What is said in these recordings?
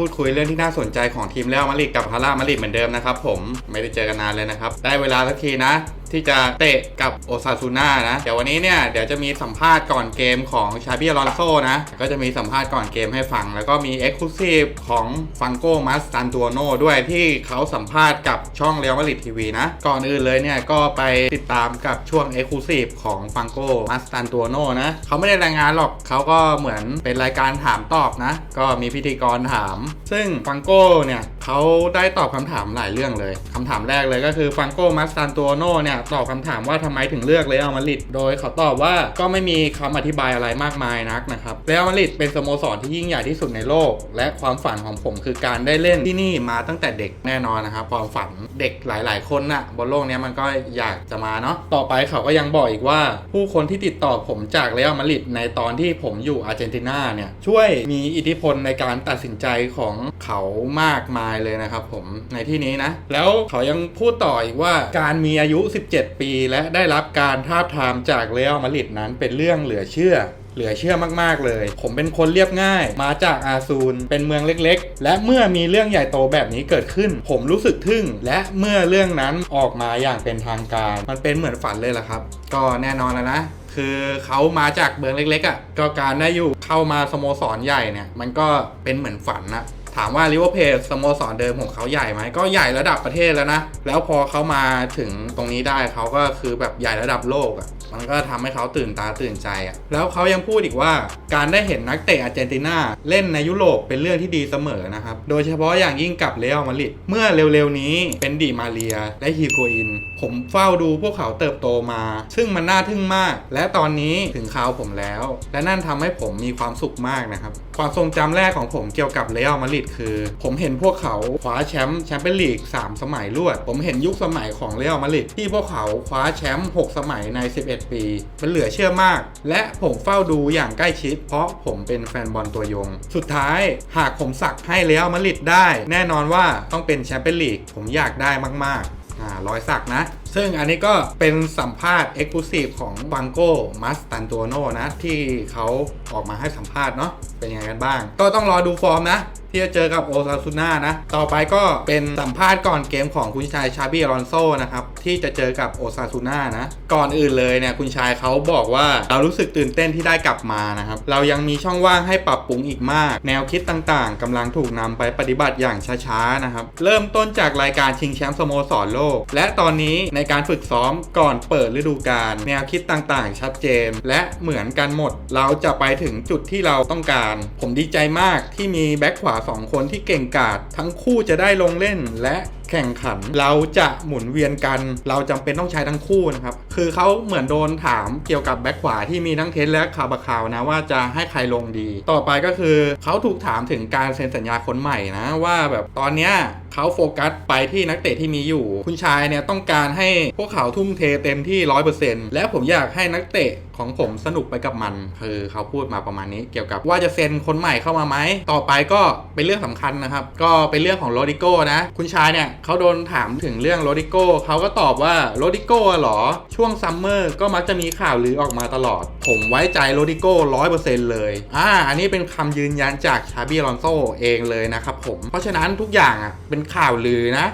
พูดคุยเรื่องที่น่าสนใจของทีมเรอัลมาดริดกับฮาร่ามาดริดเหมือนเดิมนะครับผมไม่ได้เจอกันนานเลยนะครับได้เวลาสักทีนะ ที่จะเตะกับโอซาซูน่านะ เดี๋ยววันนี้เนี่ย เดี๋ยวจะมีสัมภาษณ์ก่อนเกมของชาบิอลอนโซนะ ก็จะมีสัมภาษณ์ก่อนเกมให้ฟัง แล้วก็มีเอ็กซ์คลูซีฟของฟังโกมัสตันตัวโนด้วยที่เขาสัมภาษณ์กับช่องเรียลมาริดทีวีนะ ก่อนอื่นเลยเนี่ย ก็ไปติดตามกับช่วงเอ็กซ์คลูซีฟของฟังโกมัสตันตัวโนนะ เขาไม่ได้รายงานหรอกเขาก็เหมือนเป็นรายการถามตอบนะ ก็มีพิธีกรถาม ซึ่งฟังโกเนี่ยเขาได้ตอบคำถามหลายเรื่องเลยคำถามแรกเลยก็คือฟังโกมัสตันตัวโนเนี่ยตอบคำถามว่าทำไมถึงเลือกเรอัลมาดริดโดยเขาตอบว่าก็ไม่มีคำอธิบายอะไรมากมายนักนะครับเรอัลมาดริดเป็นสโมสรที่ยิ่งใหญ่ที่สุดในโลก และความฝันของผมคือการได้เล่นที่นี่มาตั้งแต่เด็กแน่นอนนะครับความฝันเด็กหลาย ๆ คนน่ะบนโลกนี้มันก็อยากจะมาเนาะต่อไปเขาก็ยังบอกอีกว่า ผู้คนที่ติดต่อผมจากเรอัลมาดริดในตอนที่ผมอยู่อาร์เจนตินาเนี่ยช่วยมีอิทธิพลในการตัดสินใจของเขามากมายเลยนะครับผมในที่นี้นะแล้วเขายังพูดต่ออีกว่าการมีอายุ17 ปี และได้รับการทาบทามจากเรอัลมาดริดนั้นเป็นเรื่องเหลือเชื่อเหลือเชื่อมาก ๆ เลย ผมเป็นคนเรียบง่าย มาจากอาซูน เป็นเมืองเล็ก ๆ และเมื่อมีเรื่องใหญ่โตแบบนี้เกิดขึ้น ผมรู้สึกทึ่ง และเมื่อเรื่องนั้นออกมาอย่างเป็นทางการ มันเป็นเหมือนฝันเลยล่ะครับ ก็แน่นอนแล้วนะ คือเขามาจากเมืองเล็ก ๆอะ่ะ ก็การได้อยู่เข้ามาสโมสรใหญ่เนี่ย มันก็เป็นเหมือนฝันนะ ถามว่าลิเวอร์พูลสโมสรเดิมของเขาใหญ่ไหมก็ใหญ่ระดับประเทศแล้วนะ แล้วพอเขามาถึงตรงนี้ได้เขาก็คือแบบใหญ่ระดับโลกอะ่ะมันก็ทำให้เขาตื่นตาตื่นใจอะ่ะแล้วเขายังพูดอีกว่าการได้เห็นนักเตะอาร์เจนตินาเล่นในยุโรปเป็นเรื่องที่ดีเสมอนะครับ โดยเฉพาะอย่างยิ่งกับเรอัลมาดริดเมื่อเร็วๆนี้เป็นดิมาเรียและฮีโกอิน ผมเฝ้าดูพวกเขาเติบโตมา ซึ่งมันน่าทึ่งมาก และตอนนี้ถึงคราวผมแล้ว และนั่นทำให้ผมมีความสุขมากนะครับ ความทรงจำแรกของผมเกี่ยวกับเรอัลมาดริดคือ ผมเห็นพวกเขาคว้าแชมป์แชมเปี้ยนลีก 3 สมัยรวด ผมเห็นยุคสมัยของเรอัลมาดริดที่พวกเขาคว้าแชมป์6สมัยใน 11 ปี มันเหลือเชื่อมาก และผมเฝ้าดูอย่างใกล้ชิด เพราะผมเป็นแฟนบอลตัวยง สุดท้ายหากผมสักให้เรอัลมาดริดได้ แน่นอนว่าต้องเป็นแชมเปี้ยนลีกผมอยากได้มากๆอ่ารอยสักนะ ซึ่งอันนี้ก็เป็นสัมภาษณ์ Exclusive ของบังโกมัสตันตัวโนนะ ที่เขาออกมาให้สัมภาษณ์เนาะเป็นยังไงกันบ้าง ก็ต้องรอดูฟอร์มนะ ที่จะเจอกับโอซาซูน่านะ ต่อไปก็เป็นสัมภาษณ์ก่อนเกมของคุณชายชาบีอลอนโซนะครับ ที่จะเจอกับโอซาซูน่านะ ก่อนอื่นเลยเนี่ยคุณชายเขาบอกว่าเรารู้สึกตื่นเต้นที่ได้กลับมานะครับ เรายังมีช่องว่างให้ปรับปรุงอีกมาก แนวคิดต่างๆกำลังถูกนำไปปฏิบัติอย่างช้าๆนะครับ เริ่มต้นจากรายการชิงแชมป์สโมสรโลก และตอนนี้ในการฝึกซ้อมก่อนเปิดฤดูกาลแนวคิดต่างๆ ชัดเจน และเหมือนกันหมด เราจะไปถึงจุดที่เราต้องการ ผมดีใจมากที่มีแบ็คขวา2 คนที่เก่งกาจทั้งคู่จะได้ลงเล่นและแข่งขันเราจะหมุนเวียนกัน เราจำเป็นต้องใช้ทั้งคู่นะครับ คือเขาเหมือนโดนถามเกี่ยวกับแบ็คขวาที่มีทั้งเทสและคาบาคาวนะว่าจะให้ใครลงดี ต่อไปก็คือเขาถูกถามถึงการเซ็นสัญญาคนใหม่นะว่าแบบตอนเนี้ย เขาโฟกัสไปที่นักเตะที่มีอยู่ คุณชายเนี่ยต้องการให้พวกเขาทุ่มเทเต็มที่100%และผมอยากให้นักเตะของผมสนุกไปกับมัน คือเขาพูดมาประมาณนี้เกี่ยวกับว่าจะเซ็นคนใหม่เข้ามาไหม ต่อไปก็เป็นเรื่องสำคัญนะครับ ก็เป็นเรื่องของโรดิโก้นะ คุณชายเนี่ยเขาโดนถามถึงเรื่องโรดิโก้เขาก็ตอบว่าโรดิโก้หรอ ช่วงซัมเมอร์ก็มักจะมีข่าวลือออกมาตลอด ผมไว้ใจโรดิโก้ร้อยเปอร์เซ็นต์เลยอ่าอันนี้เป็นคำยืนยันจากชาบีลอนโซเองเลยนะครับผมเพราะฉะนั้นทุกอย่างอะเป็นข่าวลือนะ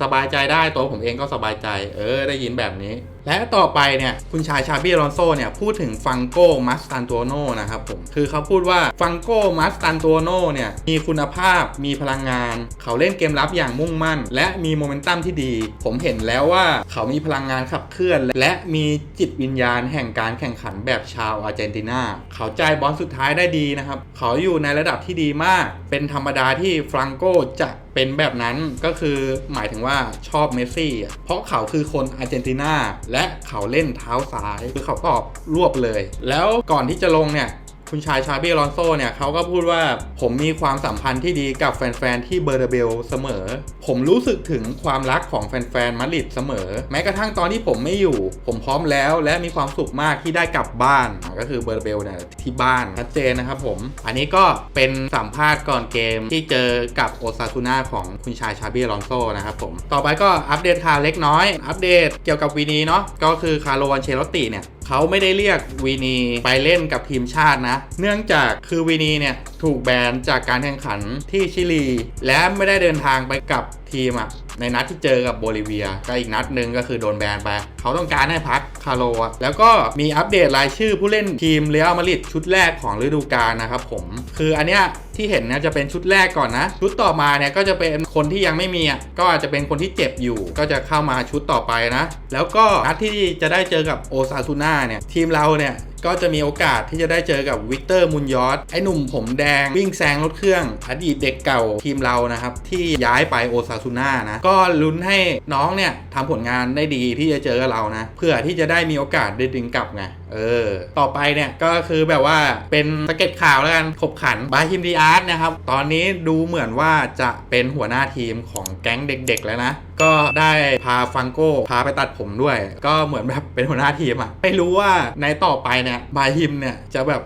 สบายใจได้ตัวผมเองก็สบายใจ เออ ได้ยินแบบนี้และต่อไปเนี่ยคุณชายชาบีอลอนโซเนี่ยพูดถึงฟังโกมัสตันตัวโนนะครับผมคือเขาพูดว่าฟังโกมัสตันตัวโนเนี่ยมีคุณภาพมีพลังงาน เขาเล่นเกมรับอย่างมุ่งมั่น และมีโมเมนตัมที่ดี ผมเห็นแล้วว่าเขามีพลังงานขับเคลื่อน และมีจิตวิญญาณแห่งการแข่งขันแบบชาวอาร์เจนตินาเขาใจบอลสุดท้ายได้ดีนะครับเขาอยู่ในระดับที่ดีมาก เป็นธรรมดาที่ฟรังโกจะเป็นแบบนั้นก็คือหมายถึงว่าชอบเมสซี่เพราะเขาคือคนอาร์เจนตินาและเขาเล่นเท้าซ้ายคือเขาตอบรวบเลย แล้วก่อนที่จะลงเนี่ย คุณชายชาบีลอนโซเนี่ยเขาก็พูดว่าผมมีความสัมพันธ์ที่ดีกับแฟนๆที่เบอร์เดเบลเสมอ ผมรู้สึกถึงความรักของแฟนๆมาดริดเสมอ แม้กระทั่งตอนที่ผมไม่อยู่ ผมพร้อมแล้ว และมีความสุขมากที่ได้กลับบ้านก็คือเบอร์เดเบลเนี่ยที่บ้านชัดเจนนะครับผม อันนี้ก็เป็นสัมภาษณ์ก่อนเกมที่เจอกับโอซาซูน่าของคุณชายชาบีลอนโซนะครับผมต่อไปก็อัปเดตข่าวเล็กน้อย อัปเดตเกี่ยวกับวีนี้เนาะก็คือคาร์โลวันเชลติเนี่ย เขาไม่ได้เรียกวีนีไปเล่นกับทีมชาตินะ เนื่องจากคือวีนีเนี่ยถูกแบนจากการแข่งขันที่ชิลี และไม่ได้เดินทางไปกับทีมอะ ในนัดที่เจอกับโบลิเวีย ก็อีกนัดหนึ่งก็คือโดนแบนไป เขาต้องการให้พักคาโลแล้วก็มีอัปเดตรายชื่อผู้เล่นทีมเรอัลมาดริดชุดแรกของฤดูกาลนะครับผม คืออันเนี้ยที่เห็นเนี่ยจะเป็นชุดแรกก่อนนะ ชุดต่อมาเนี่ยก็จะเป็นคนที่ยังไม่มีอะก็อาจจะเป็นคนที่เจ็บอยู่ ก็จะเข้ามาชุดต่อไปนะ แล้วก็นัดที่จะได้เจอกับโอซาซูน่าเนี่ยทีมเราเนี่ย ก็จะมีโอกาสที่จะได้เจอกับวิกเตอร์มุนยอสไอ้หนุ่มผมแดงวิ่งแซงรถเครื่อง อดีตเด็กเก่าทีมเรานะครับ ที่ย้ายไปโอซาซูน่านะ ก็ลุ้นให้น้องเนี่ยทำผลงานได้ดีที่จะเจอกับเรานะเพื่อที่จะได้มีโอกาสได้ดึงกลับไงเออ ต่อไปเนี่ยก็คือแบบว่าเป็นสเก็ตข่าวแล้วกันขบขันบาฮิมดีอาร์ตนะครับ ตอนนี้ดูเหมือนว่าจะเป็นหัวหน้าทีมของแก๊งเด็กๆแล้วนะ ก็ได้พาฟังโก้พาไปตัดผมด้วย ก็เหมือนแบบเป็นหัวหน้าทีมอะไม่รู้ว่าในต่อไปเนี่ยบาฮิมเนี่ยจะแบบ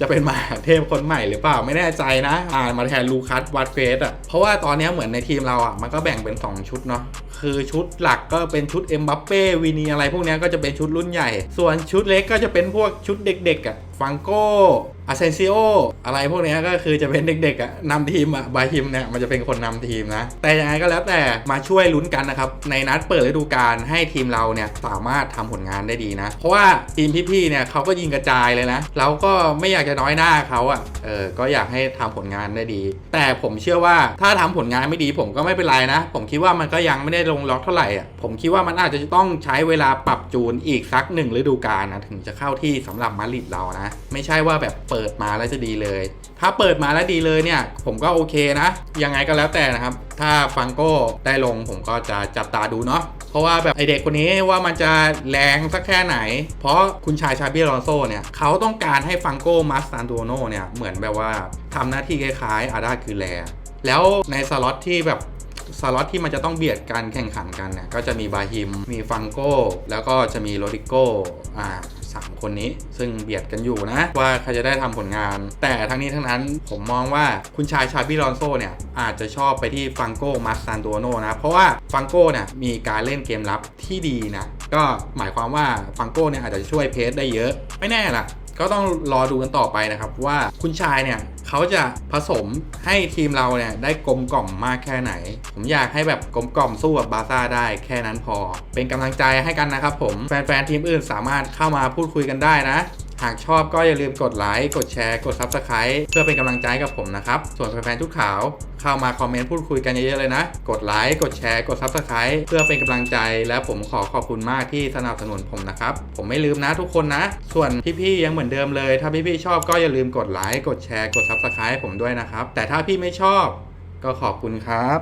จะเป็นมหาเทพคนใหม่หรือเปล่าไม่แน่ใจนะ อ่านมาแทนลูคัสวัตเฟสอะเพราะว่าตอนนี้เหมือนในทีมเราอะมันก็แบ่งเป็น 2 ชุดเนาะคือชุดหลักก็เป็นชุดเอ็มบัปเป้วีนีอะไรพวกนี้ก็จะเป็นชุดรุ่นใหญ่ ส่วนชุดเล็กก็จะเป็นพวกชุดเด็กๆอะ ฟังโก้อาเซนซิโออะไรพวกนี้ก็คือจะเป็นเด็กๆอะนำทีมอะบาฮิมเนี่ยมันจะเป็นคนนำทีมนะ แต่ยังไงก็แล้วแต่มาช่วยลุ้นกันนะครับ ในนัดเปิดฤดูกาลให้ทีมเราเนี่ยสามารถทำผลงานได้ดีนะ เพราะว่าทีมพี่ๆเนี่ยเขาก็ยิงกระจายเลยนะ เราก็ไม่อยากจะน้อยหน้าเขาอะเออก็อยากให้ทำผลงานได้ดี แต่ผมเชื่อว่าถ้าทำผลงานไม่ดีผมก็ไม่เป็นไรนะ ผมคิดว่ามันก็ยังไม่ได้ลงล็อกเท่าไหร่อะผมคิดว่ามันอาจจะต้องใช้เวลาปรับจูนอีกสักหนึ่งฤดูกาลนะถึงจะเข้าที่สำหรับมาริดเรานะไม่ใช่ว่าแบบเปิดมาแล้วจะดีเลย ถ้าเปิดมาแล้วดีเลยเนี่ย ผมก็โอเคนะ ยังไงก็แล้วแต่นะครับ ถ้าฟังโก้ได้ลงผมก็จะจับตาดูเนาะเพราะว่าแบบไอเด็กคนนี้ว่ามันจะแรงสักแค่ไหน เพราะคุณชายชาบิลอนโซเนี่ยเขาต้องการให้ฟังโก้มาสตานโดโนเนี่ยเหมือนแบบว่าทำหน้าที่คล้ายๆอาดาคือแลแล้วในสล็อตที่แบบสล็อตที่มันจะต้องเบียดกันแข่งขันกันเนี่ยก็จะมีบาฮิม มีฟังโก้ แล้วก็จะมีโรดิโก้อ่า 3 คนนี้ ซึ่งเบียดกันอยู่นะว่าใครจะได้ทำผลงาน แต่ทั้งนี้ทั้งนั้นผมมองว่าคุณชายชาบิลอนโซเนี่ยอาจจะชอบไปที่ฟังโก้มาสซานโดโนนะ เพราะว่าฟังโก้เนี่ยมีการเล่นเกมรับที่ดีนะ ก็หมายความว่าฟังโก้เนี่ยอาจจะช่วยเพสได้เยอะ ไม่แน่ล่ะ ก็ต้องรอดูกันต่อไปนะครับ ว่าคุณชายเนี่ยเขาจะผสมให้ทีมเราเนี่ยได้กลมกล่อมมากแค่ไหน ผมอยากให้แบบกลมกล่อมสู้กับบาซ่าได้แค่นั้นพอ เป็นกำลังใจให้กันนะครับผมแฟนๆทีมอื่นสามารถเข้ามาพูดคุยกันได้นะ หากชอบก็อย่าลืมกดไลค์กดแชร์กด Subscribe เพื่อเป็นกำลังใจกับผมนะครับ ส่วนแฟนๆทุกข่าว เข้ามาคอมเมนต์พูดคุยกันเยอะๆเลยนะ กดไลค์กดแชร์กด Subscribe เพื่อเป็นกำลังใจ และผมขอขอบคุณมากที่สนับสนุนผมนะครับ ผมไม่ลืมนะทุกคนนะ ส่วนพี่ๆยังเหมือนเดิมเลย ถ้าพี่ๆชอบก็อย่าลืมกดไลค์กดแชร์กด Subscribe ให้ผมด้วยนะครับ แต่ถ้าพี่ไม่ชอบ ก็ขอบคุณครับ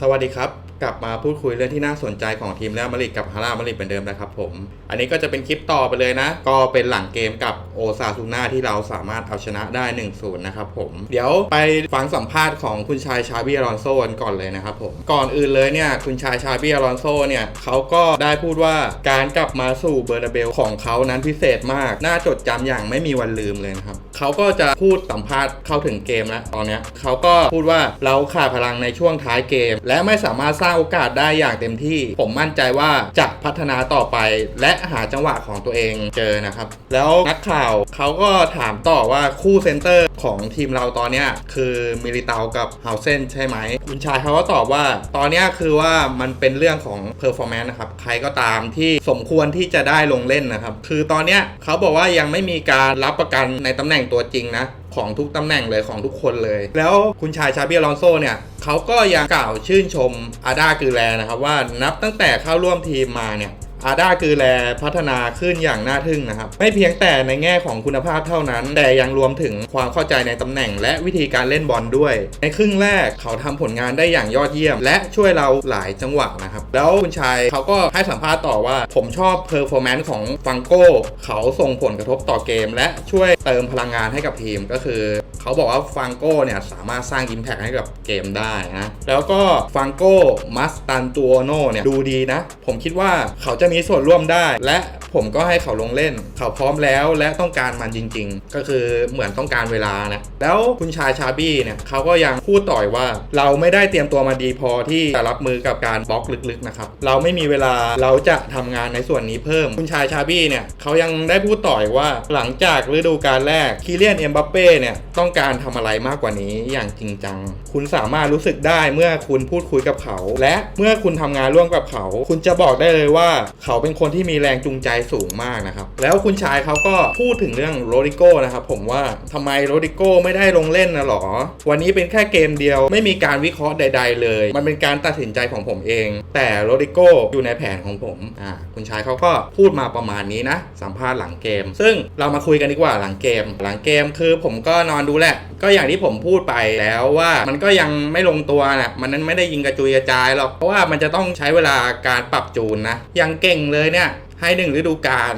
สวัสดีครับ กลับมาพูดคุยเรื่องที่น่าสนใจของทีมเรอัลมาดริดกับฮาร่ามาดริดเหมือนเดิมนะครับผม อันนี้ก็จะเป็นคลิปต่อไปเลยนะ ก็เป็นหลังเกมกับโอซาซูน่าที่เราสามารถเอาชนะได้ 1-0 นะครับผม เดี๋ยวไปฟังสัมภาษณ์ของคุณชายชาบีอลอนโซกันก่อนเลยนะครับผม ก่อนอื่นเลยเนี่ยคุณชายชาบีอลอนโซเนี่ยเขาก็ได้พูดว่าการกลับมาสู่เบอร์นาเบลของเขานั้นพิเศษมากน่าจดจำอย่างไม่มีวันลืมเลยนะครับ เขาก็จะพูดสัมภาษณ์เข้าถึงเกมแล้วตอนเนี้ยเขาก็พูดว่าเราขาดพลังในช่วงท้ายเกม และไม่สามารถสร้างโอกาสได้อย่างเต็มที่ ผมมั่นใจว่าจะพัฒนาต่อไป และหาจังหวะของตัวเองเจอนะครับ แล้วนักข่าวเขาก็ถามต่อว่าคู่เซนเตอร์ของทีมเราตอนเนี้ยคือมิลิเตากับเฮาเซนใช่ไหมคุณชายเขาก็ตอบว่าตอนนี้คือว่ามันเป็นเรื่องของเพอร์ฟอร์แมนซ์นะครับ ใครก็ตามที่สมควรที่จะได้ลงเล่นนะครับ คือตอนนี้เขาบอกว่ายังไม่มีการรับประกันในตำแหน่งตัวจริงนะ ของทุกตำแหน่งเลยของทุกคนเลย แล้วคุณชายชาบิอลอนโซเนี่ยเขาก็ยังกล่าวชื่นชมอาดาคือแลนะครับว่านับตั้งแต่เข้าร่วมทีมมาเนี่ย อาด้าคือแลพัฒนาขึ้นอย่างน่าทึ่งนะครับ ไม่เพียงแต่ในแง่ของคุณภาพเท่านั้น แต่ยังรวมถึงความเข้าใจในตำแหน่ง และวิธีการเล่นบอลด้วย ในครึ่งแรกเขาทำผลงานได้อย่างยอดเยี่ยม และช่วยเราหลายจังหวะนะครับ แล้วคุณชายเขาก็ให้สัมภาษณ์ต่อว่า ผมชอบเพอร์ฟอร์แมนซ์ของฟังโก้เขาส่งผลกระทบต่อเกม และช่วยเติมพลังงานให้กับทีมก็คือ เขาบอกว่าฟังโก้เนี่ยสามารถสร้างอิมแพกให้กับเกมได้นะ แล้วก็ฟังโก้มัสตันตูโนเนี่ยดูดีนะ ผมคิดว่าเขาจะมีส่วนร่วมได้ และผมก็ให้เขาลงเล่น เขาพร้อมแล้วและต้องการมันจริง ๆ ก็คือเหมือนต้องการเวลานะ แล้วคุณชายชาบี้เนี่ยเขาก็ยังพูดต่อยว่า เราไม่ได้เตรียมตัวมาดีพอที่จะรับมือกับการบล็อกลึกๆนะครับ เราไม่มีเวลาเราจะทำงานในส่วนนี้เพิ่ม คุณชายชาบี้เนี่ยเขายังได้พูดต่ออีกว่าหลังจากฤดูกาลแรกคีเลียนเอ็มบัปเป้เนี่ยต้องการทำอะไรมากกว่านี้อย่างจริงจัง คุณสามารถรู้สึกได้เมื่อคุณพูดคุยกับเขา และเมื่อคุณทำงานร่วมกับเขา คุณจะบอกได้เลยว่าเขาเป็นคนที่มีแรงจูงใจสูงมากนะครับ แล้วคุณชายเขาก็พูดถึงเรื่องโรดิโก้นะครับผมว่าทำไมโรดิโก้ไม่ได้ลงเล่นนะหรอ วันนี้เป็นแค่เกมเดียว ไม่มีการวิเคราะห์ใด ๆ เลย มันเป็นการตัดสินใจของผมเอง แต่โรดิโก้อยู่ในแผนของผมอ่าคุณชายเขาก็พูดมาประมาณนี้นะสัมภาษณ์หลังเกม ซึ่งเรามาคุยกันดีกว่าหลังเกม หลังเกมคือผมก็นอนดูแหละ ก็อย่างที่ผมพูดไปแล้วว่ามันก็ยังไม่ลงตัวนะมันนั้นไม่ได้ยิงกระจุยกระจายหรอก เพราะว่ามันจะต้องใช้เวลาการปรับจูนนะ ยังเก่งเลยเนี่ยให้หนึ่งฤดูกาล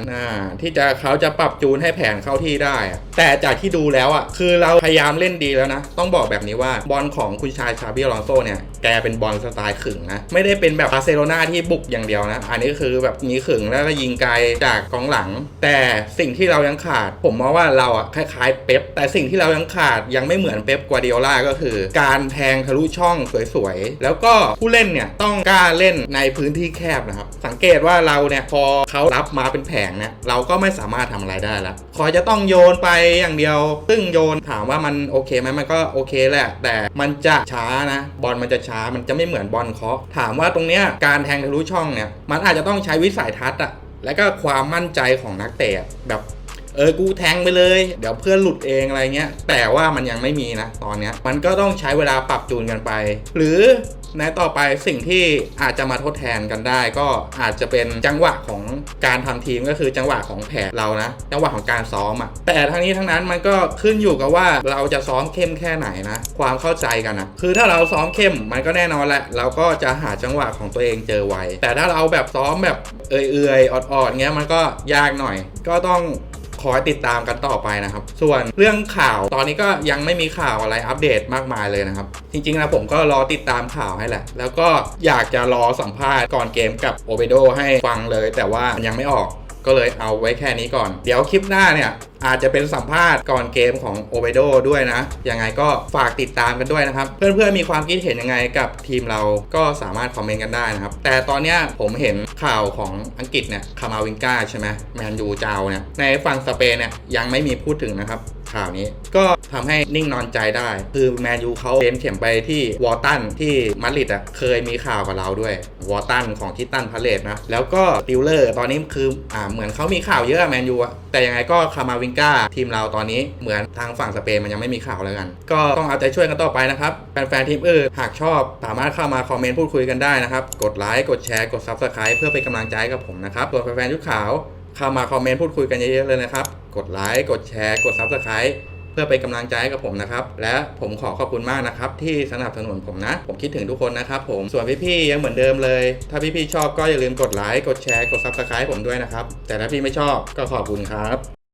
ที่จะเขาจะปรับจูนให้แผนเข้าที่ได้ แต่จากที่ดูแล้วอะคือเราพยายามเล่นดีแล้วนะ ต้องบอกแบบนี้ว่าบอลของคุณชายชาบิอลอนโซเนี่ย แกเป็นบอลสไตล์ขึงนะไม่ได้เป็นแบบบาร์เซโลนาที่บุกอย่างเดียวนะ อันนี้คือแบบมีขึงแล้วก็ยิงไกลจากกองหลัง แต่สิ่งที่เรายังขาด ผมมองว่าเราอะคล้ายๆเป๊ปแต่สิ่งที่เรายังขาดยังไม่เหมือนเป๊ปกวาร์ดิโอลาก็คือ การแทงทะลุช่องสวยๆ แล้วก็ผู้เล่นเนี่ยต้องกล้าเล่นในพื้นที่แคบนะครับ สังเกตว่าเราเนี่ยพอเขารับมาเป็นแผงเนี่ยเราก็ไม่สามารถทำอะไรได้แล้วคอยจะต้องโยนไปอย่างเดียว ซึ่งโยนถามว่ามันโอเคไหมมันก็โอเคแหละ แต่มันจะช้านะบอลมันจะช้ามันจะไม่เหมือนบอลเคาะถามว่าตรงเนี้ยการแทงทะลุช่องเนี่ยมันอาจจะต้องใช้วิสัยทัศน์อะและก็ความมั่นใจของนักเตะอะแบบเออ กูแทงไปเลย เดี๋ยวเพื่อนหลุดเองอะไรเงี้ย แต่ว่ามันยังไม่มีนะ ตอนเนี้ย มันก็ต้องใช้เวลาปรับจูนกันไป หรือ ในต่อไปสิ่งที่อาจจะมาทดแทนกันได้ ก็อาจจะเป็นจังหวะของการทำทีมก็คือจังหวะของแผนเรานะ จังหวะของการซ้อมอะ่ะแต่ทั้งนี้ทั้งนั้นมันก็ขึ้นอยู่กับว่าเราจะซ้อมเข้มแค่ไหนนะความเข้าใจกันนะคือถ้าเราซ้อมเข้มมันก็แน่นอนแหละ เราก็จะหาจังหวะของตัวเองเจอไวแต่ถ้าเราแบบซ้อมแบบเอื่อยๆออดๆเงี้ยมันก็ยากหน่อย ก็ต้อง คอยติดตามกันต่อไปนะครับ ส่วนเรื่องข่าวตอนนี้ก็ยังไม่มีข่าวอะไรอัปเดตมากมายเลยนะครับ จริงๆนะผมก็รอติดตามข่าวให้แหละ แล้วก็อยากจะรอสัมภาษณ์ก่อนเกมกับโอเบโดให้ฟังเลย แต่ว่ามันยังไม่ออกก็เลยเอาไว้แค่นี้ก่อน เดี๋ยวคลิปหน้าเนี่ย อาจจะเป็นสัมภาษณ์ก่อนเกมของโอเบโดด้วยนะ ยังไงก็ฝากติดตามกันด้วยนะครับ เพื่อนๆมีความคิดเห็นยังไงกับทีมเราก็สามารถคอมเมนต์กันได้นะครับ แต่ตอนเนี้ยผมเห็นข่าวของอังกฤษเนี่ยคามาวิงกาใช่ไหมแมนยูเจ้าเนี่ยในฝั่งสเปนเนี่ยยังไม่มีพูดถึงนะครับ ข่าวนี้ ก็ทำให้นิ่งนอนใจได้ คือแมนยูเขาเบนเข็มไปที่วอลตันที่มาริดอะเคยมีข่าวกับเราด้วยวอลตันของทิตันพาเลตนะแล้วก็ติลเลอร์ตอนนี้คืออ่าเหมือนเขามีข่าวเยอะแมนยูอะแต่ยังไงก็คามาวิงกาทีมเราตอนนี้เหมือนทางฝั่งสเปนมันยังไม่มีข่าวแล้วกัน ก็ต้องเอาใจช่วยกันต่อไปนะครับแฟนๆทีมอื่นหากชอบสามารถเข้ามาคอมเมนต์พูดคุยกันได้นะครับ กดไลค์กดแชร์กด Subscribe เพื่อเป็นกำลังใจกับผมนะครับส่วนแฟนๆยุคขาวเข้ามาคอมเมนต์พูดคุยกันเยอะๆเลยนะครับ กดไลค์กดแชร์กด Subscribe เพื่อเป็นกำลังใจให้กับผมนะครับ และผมขอขอบคุณมากนะครับ ที่สนับสนุนผมนะ ผมคิดถึงทุกคนนะครับผมส่วนพี่ๆยังเหมือนเดิมเลย ถ้าพี่ๆชอบก็อย่าลืมกดไลค์กดแชร์กด Subscribe ผมด้วยนะครับ แต่ถ้าพี่ไม่ชอบก็ขอบคุณครับ